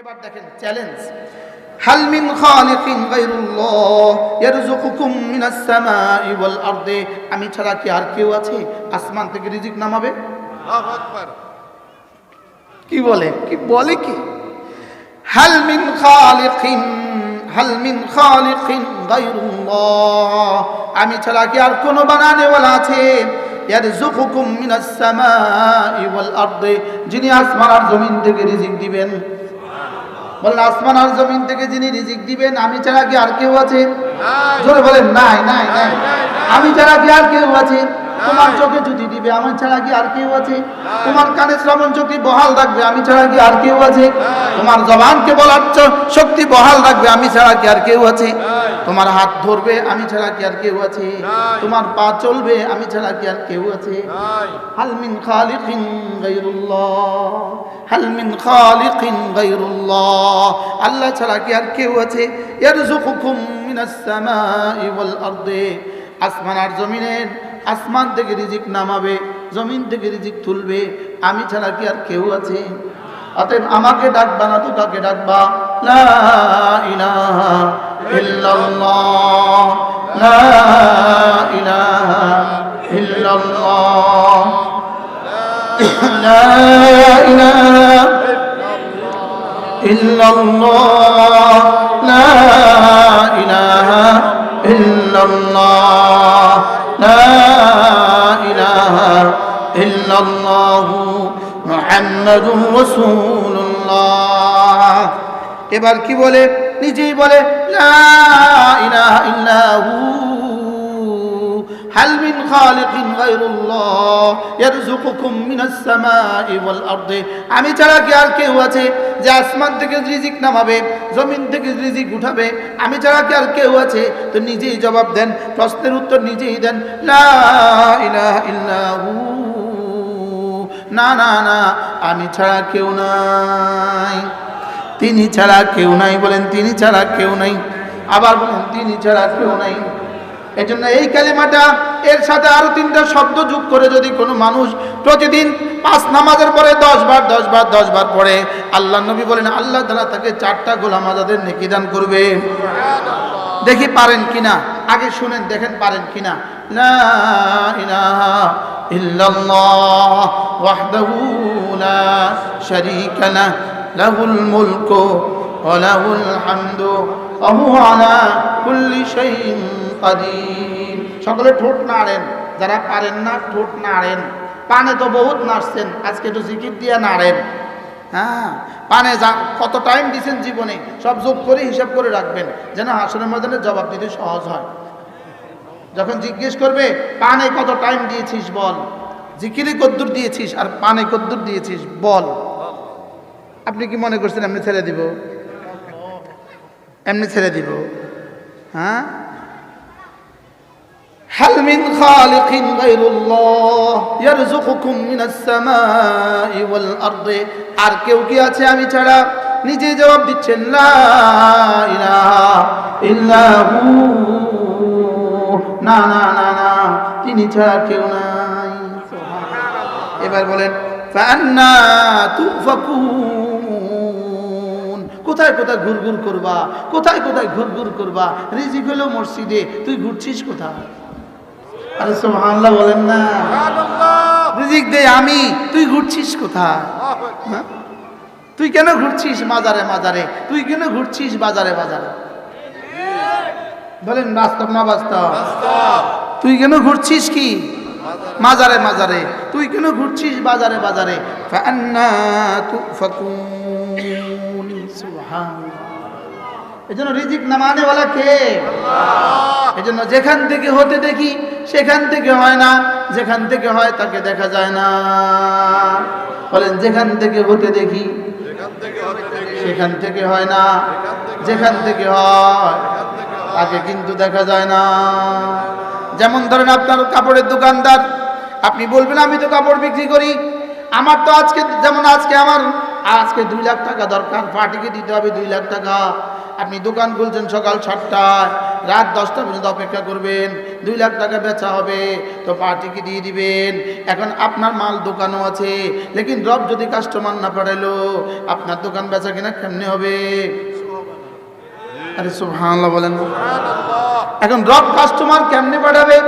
এবার দেখেন চ্যালেঞ্জ হাল মিন খালিকিন গায়রুল্লাহ ইয়ারযুকুকুম মিনাস সামাই ওয়াল আরদি। আমি ছাড়া কি আর কেউ আছে? আসমান থেকে রিজিক নামাবে? আল্লাহু আকবার। কি বলে? কি বলে কি? হাল মিন খালিকিন হাল মিন খালিকিন গায়রুল্লাহ। আমি ছাড়া কি আর কোনো বানানেওয়ালা আছে? ইয়ারযুকুকুম মিনাস সামাই ওয়াল আরদি। যিনি আসমান আর জমিন থেকে রিজিক দিবেন। বলেন আসমান আর জমিন থেকে যিনি রিজিক দিবেন আমি ছাড়া কি আর কেউ আছেন জোরে বলেন নাই নাই নাই। আমি ছাড়া কি আর কেউ আছে? তোমার চোখে জুতি দিবে, আমার ছাড়া কি আর কেউ আছে? তোমার কানে শ্রবণ শক্তি বহাল রাখবে, আমি ছাড়া কি আর কেউ আছে? তোমার জবানকে বলার শক্তি বহাল রাখবে, আমি ছাড়া কি আর কেউ আছে? তোমার হাত ধরবে, আমি ছাড়া কি আর কেউ আছে? তোমার পা চলবে, আমি ছাড়া কি আর কেউ আছে? হালমিন খালিকিন গাইরুল্লাহ হালমিন খালিকিন গাইরুল্লাহ আল্লাহ ছাড়া কি আর কেউ আছে? ইয়ারযুকুকুম মিনাস সামাঈ ওয়াল আরদে, আসমান আর জমিনের আসমান থেকে রিজিক নামাবে, জমিন থেকে রিজিক তুলবে, আমি ছাড়া কি আর কেউ আছে? অতএব আমাকে ডাকবা না তো কাকে ডাকবা লা ইলাহা إلا الله محمد رسول الله এবার কি বলে নিজেই বলে লা ইলাহা ইল্লাহু هل من خالق غير الله يرزقكم من السماء والارض আমি ছাড়া কি আর কেউ আছে যে আসমান থেকে রিজিক নামাবে জমিন থেকে রিজিক উঠাবে আমি ছাড়া কি আর কেউ আছে তো নিজেই জবাব দেন প্রশ্নের উত্তর নিজেই দেন লা ইলাহা ইল্লাহু না না না, আমি ছাড়া কেউ নাই। তিনি ছাড়া কেউ নাই বলেন, তিনি ছাড়া কেউ নাই। আবার বলেন, তিনি ছাড়া কেউ নাই। এই জন্য এই কালিমাটা, এর সাথে আরও তিনটা শব্দ যোগ করে যদি কোনো মানুষ প্রতিদিন পাঁচ নামাজের পরে দশ বার দশ বার দশ বার পড়ে, আল্লাহ নবী বলেন, আল্লাহ তালা তাকে চারটা গোলাম আজাদের নেকি দান করবে। দেখি পারেন কিনা? আগে শুনেন, দেখেন পারেন কিনা। সকলে ঠোঁট নাড়েন, যারা পারেন না ঠোঁট নাড়েন। পানে তো বহুত নাড়ছেন, আজকে একটু জিকির দিয়ে নাড়েন। হ্যাঁ পানে যা, কত টাইম দিয়েছেন জীবনে, সব যোগ করে হিসাব করে রাখবেন, যেন হাসনের ময়দানে জবাব দিতে সহজ হয়। যখন জিজ্ঞেস করবে, পানে কত টাইম দিয়েছিস বল? জিকিরে কদ্দুর দিয়েছিস, আর পানে কদ্দুর দিয়েছিস, বল। আপনি কি মনে করছেন, এমনি ছেড়ে দিব? এমনি ছেড়ে দিব। হ্যাঁ? هل من خالق غير الله يرزقكم من السماء والأرض আর কেউ কি আছে আমি ছাড়া নিজে জবাব দিচ্ছেন লা ইলাহা ইল্লাহু না না না না তিনি ছাড়া কেউ নাই এবার বলেন ফান্না তুফাকুন কোথায় কোথায় ঘুরঘুর করবা কোথায় কোথায় ঘুরঘুর করবা রিজিক হলো মসজিদে তুই ঘুরছিস কোথায় আরে সুবহানাল্লাহ বলেন না। রিজিক দে আমি। তুই ঘুরছিস কোথায়? হ্যাঁ? তুই কেন ঘুরছিস মাজারে মাজারে? তুই কেন ঘুরছিস বাজারে বাজারে? বলেন বাস্তব না বাস্তব? তুই কেন ঘুরছিস কি? মাজারে। মাজারে তুই কেন ঘুরছিস বাজারে বাজারে? এজন্য রিজিক নামানেওয়ালা কে? এজন্য যেখান থেকে হতে দেখি সেখান থেকে হয় না, যেখান থেকে হয় তাকে দেখা যায় না। বলেন, যেখান থেকে হতে দেখি, সেখান থেকে হয় না, যেখান থেকে হয়, তাকে কিন্তু দেখা যায় না। যেমন ধরেন আপনার কাপড়ের দোকানদার, আপনি বলবেন, আমি তো কাপড় বিক্রি করি, আমার তো আজকে, যেমন আজকে আমার, আজকে দুই লাখ টাকা দরকার, পার্টিকে দিতে হবে দুই লাখ টাকা। আপনি দোকান খুলছেন সকাল সাতটায় রাত দশটা পর্যন্ত অপেক্ষা করবেন দুই লাখ টাকা বেচা হবে তো পার্টিকে দিয়ে দিবেন। এখন আপনার মাল দোকানও আছে লেকিন রব যদি কাস্টমার না পাঠাইলো আপনার দোকান বেচা কিনা কেমনে হবে? আরে সুবহানাল্লাহ বলেন এখন রব কাস্টমার কেমনে পাঠাবে?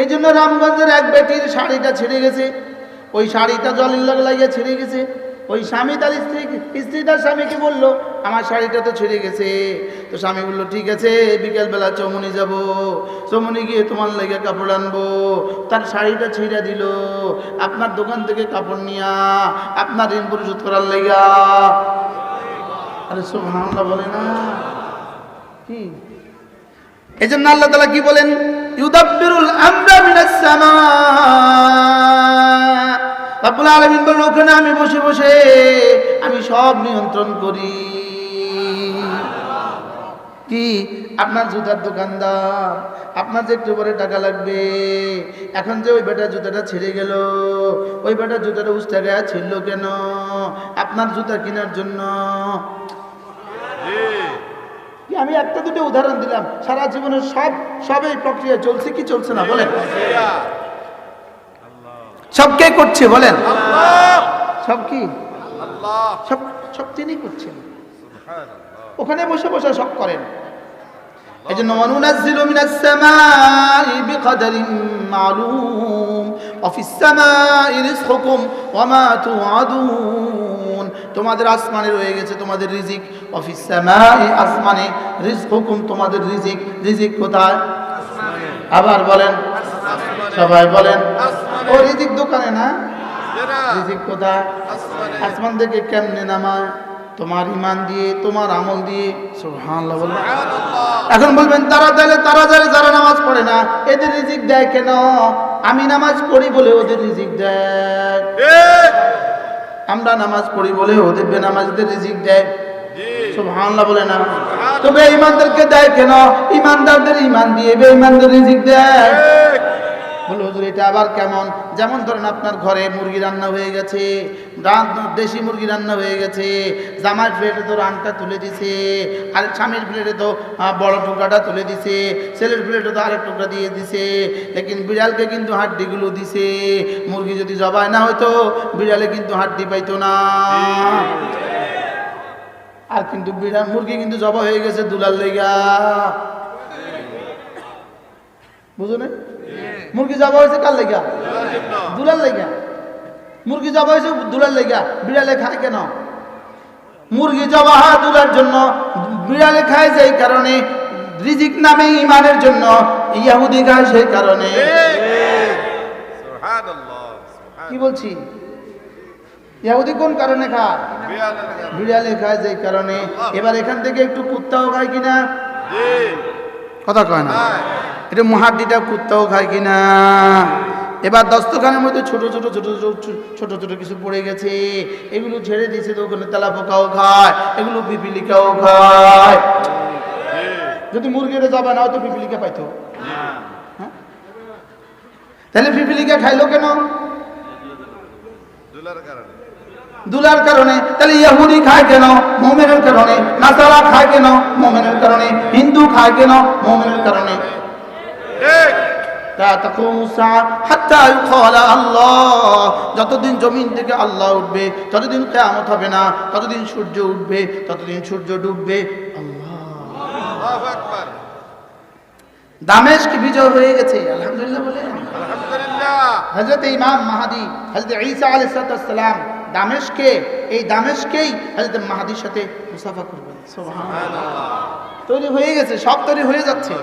এই জন্য রামগঞ্জের এক বেটির শাড়িটা ছিঁড়ে গেছে। ওই শাড়িটা জলের লগে লাগিয়ে ছিঁড়ে গেছে। ওই স্বামী তার স্ত্রী স্ত্রী তার স্বামীকে বলল, আমার শাড়িটা তো ছিঁড়ে গেছে। তো স্বামী বলল, ঠিক আছে, বিকেলবেলা চৌমনি যাব। চৌমনি গিয়ে তোমার লেগে কাপড় আনব। তার শাড়িটা ছিঁড়ে দিল। আপনার দোকান থেকে কাপড় নিয়া, আপনার ঋণ পরিশোধ করার লেগা। আরে সুবহানাল্লাহ বলে না। কি? এই জন্য আল্লাহ তালা কি বলেন? ইউদাব্বিরুল আমরা মিনাস সামা রাব্বুল আলামিন বলেন, ওখানে আমি বসে বসে আমি সব নিয়ন্ত্রণ করি। কি? আপনার জুতার দোকানদার, আপনার যে একটু পরে টাকা লাগবে। এখন যে ওই বেটা জুতাটা ছেড়ে গেল, ওই বেটা জুতাটা উস্তা গায়ে ছিল কেন? আপনার জুতা কেনার জন্য। আমি একটা দুটো উদাহরণ দিলাম। সারা জীবনের সব সব এই প্রক্রিয়া চলছে কি চলছে না? জিয়া সব কে করছে বলেন? আল্লাহ। সব কি? আল্লাহ। সব সব তিনি করছেন। ওখানে বসে বসে সব করেন। এই জন্য অনুনাজ্জিলু মিনাস সামাই বিকদারিন মালুম। ওয়া ফিস সামাই রিজকুকুম ওয়া মা তুআদুন। তোমাদের আসমানে রয়ে গেছে তোমাদের রিজিক। ওয়া ফিস সামাই আসমানে রিজকুকুম তোমাদের রিজিক। রিজিক কোথায়? আবার বলেন। সবাই বলেন। ও রিজিক দোকানে না? রিজিক কোথায়? আসমানে। থেকে কেমনে নামায়? তোমার ইমান দিয়ে তোমার আমল দিয়ে। সুবহানাল্লাহ বলবেন এখন বলবেন তারা তাহলে তারা যারা যারা নামাজ পড়ে না এদের রিজিক দেয় কেন? আমি নামাজ পড়ি বলে ওদের রিজিক দেয়। আমরা নামাজ পড়ি বলে ওদের বেনামাজদের রিজিক দেয়। সুবহানাল্লাহ বলে না। তবে ইমানদারকে দেয় কেন? ইমানদারদের ইমান দিয়ে বে বেঈমানদের রিজিক দেয়। বলে হুজুর এটা আবার কেমন? যেমন ধরেন আপনার ঘরে মুরগি রান্না হয়ে গেছে দেশি মুরগি রান্না হয়ে গেছে জামার প্লেটে তো রানটা তুলে দিছে আর স্বামীর প্লেটে তো বড় টুকরাটা তুলে দিছে ছেলের প্লেটে তো আরেক টুকরা দিয়ে দিছে লেকিন বিড়ালকে কিন্তু হাড্ডিগুলো দিছে মুরগি যদি জবাই না হয়তো বিড়ালে কিন্তু হাড্ডি পাইতো না। আর কিন্তু বিড়াল মুরগি কিন্তু জবা হয়ে গেছে দুলার লেগা। বুঝো না? মুরগি জবা হয়েছে কার লেগা? দুলার লেগা। মুরগি জবা হয়েছে দুলার লেগা। বিড়ালে খায় কেন? মুরগি জবা হয় দুলার জন্য। বিড়ালে খায় সেই কারণে রিজিক নামে ইমানের জন্য। ইয়াহুদি খায় সেই কারণে। কি বলছি? ইয়াহুদি কোন কারণে খায়? বিড়ালে খায় যেই কারণে। এবার এখান থেকে একটু কুত্তাও খায় কিনা? কথা কয় না। এটা মহাডিটা কুত্তাও খায় কিনা? এবার দস্তখানের মধ্যে ছোট ছোট ছোট ছোট ছোট ছোট কিছু পড়ে গেছে। এগুলো ছেড়ে দিয়েছে তো ওখানে তেলা পোকাও খায় এগুলো পিপিলিকাও খায়। যদি মুরগিরে জবা না হতো পিপিলিকা পাইতো। হ্যাঁ? তাহলে পিপিলিকা খাইলো কেন? দুলার কারণে। দুলার কারণে। তাহলে ইয়াহুদি খায় কেন? মোমেনের কারণে। নাসারা খায় কেন? মোমেনের কারণে। হিন্দু খায় কেন? মোমেনের কারণে। যতদিন জমিন থেকে আল্লাহ উঠবে ততদিন কেয়ামত হবে না ততদিন সূর্য উঠবে ততদিন সূর্য ডুববে। আল্লাহ বিজয় হয়ে গেছে আলহামদুলিল্লাহ বলে আলহামদুলিল্লাহ। হজরত ইমাম মাহাদি হজরত ঈসা আলাইসালাম দামেশকে এই দামেশকেই হজরত মাহাদির সাথে মুসাফা করবেন। তৈরি হয়ে গেছে সব তৈরি হয়ে যাচ্ছে।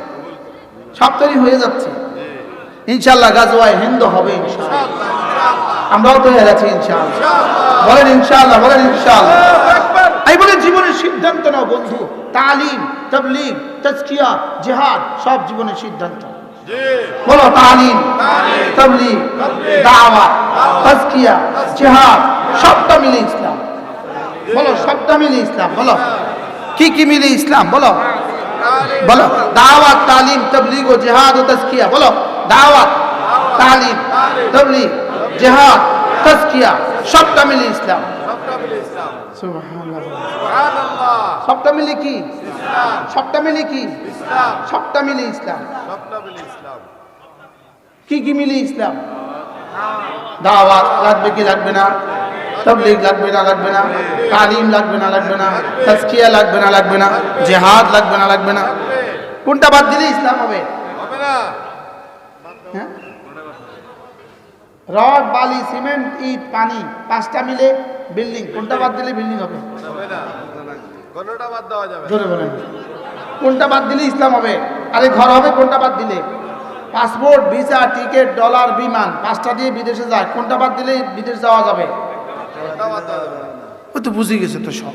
সব তৈরি হয়ে যাচ্ছে। ইনশাল্লাহ গাজওয়ায় হিন্দু হবে ইনশাল্লাহ আমরাও তৈরি আছি ইনশাল্লাহ বলেন ইনশাআল্লাহ বলেন আকবার এই বলে জীবনের সিদ্ধান্ত নাও বন্ধু। তালিম তবলিগ তাজকিয়া জিহাদ সব জীবনের সিদ্ধান্ত। বলো তালিম তবলিগ দাওয়া তাজকিয়া জিহাদ সবটা মিলে ইসলাম। বলো সবটা মিলে ইসলাম বলো। কি কি মিলে ইসলাম বলো। বলো দাওয়াত তালিম তবলিগ ও জিহাদ ও তাজকিয়া বলো। দাওয়াত তালিম তবলিগ জিহাদ তাজকিয়া সবটা মিলে ইসলাম। সবটা মিলে ইসলাম। সুবহানাল্লাহ। সুবহানাল্লাহ। সবটা মিলে কি? সবটা মিলে কি? সবটা মিলে ইসলাম। সবটা মিলে ইসলাম। কি কি মিলে ইসলাম? দাওয়াত। লাগবে কি লাগবে না? তবলিগ লাগবে না লাগবে না? তালিম লাগবে না লাগবে না? তাজকিয়া লাগবে না লাগবে না? জেহাদ লাগবে না লাগবে না? কোনটা বাদ দিলে ইসলাম হবে? হবে না হ্যাঁ রড বালি সিমেন্ট ইট পানি পাঁচটা মিলে বিল্ডিং। কোনটা বাদ দিলে বিল্ডিং হবে? কোনোটা বাদ দেওয়া যাবে? না। জোরে বলেন। কোনটা বাদ দিলে ইসলাম হবে? আরে ঘর হবে কোনটা বাদ দিলে? পাসপোর্ট ভিসা টিকিট ডলার বিমান পাঁচটা দিয়ে বিদেশে যায়। কোনটা বাদ দিলে বিদেশ যাওয়া যাবে। ও তো বুঝে গেছে তো সব।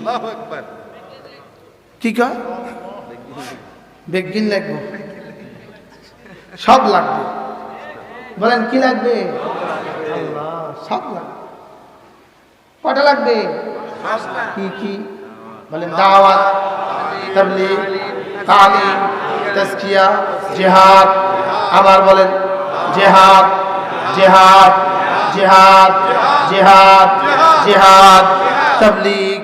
কি কয়? বেগিন লাগবে। সব লাগবে। বলেন কি লাগবে? আল্লাহ সব লাগবে কটা লাগবে পাঁচটা কি কি বলেন দাওয়াত তাবলীগ তালিম তাজকিয়া জিহাদ আবার বলেন জিহাদ জিহাদ জিহাদ জিহাদ জিহাদ তাবলীগ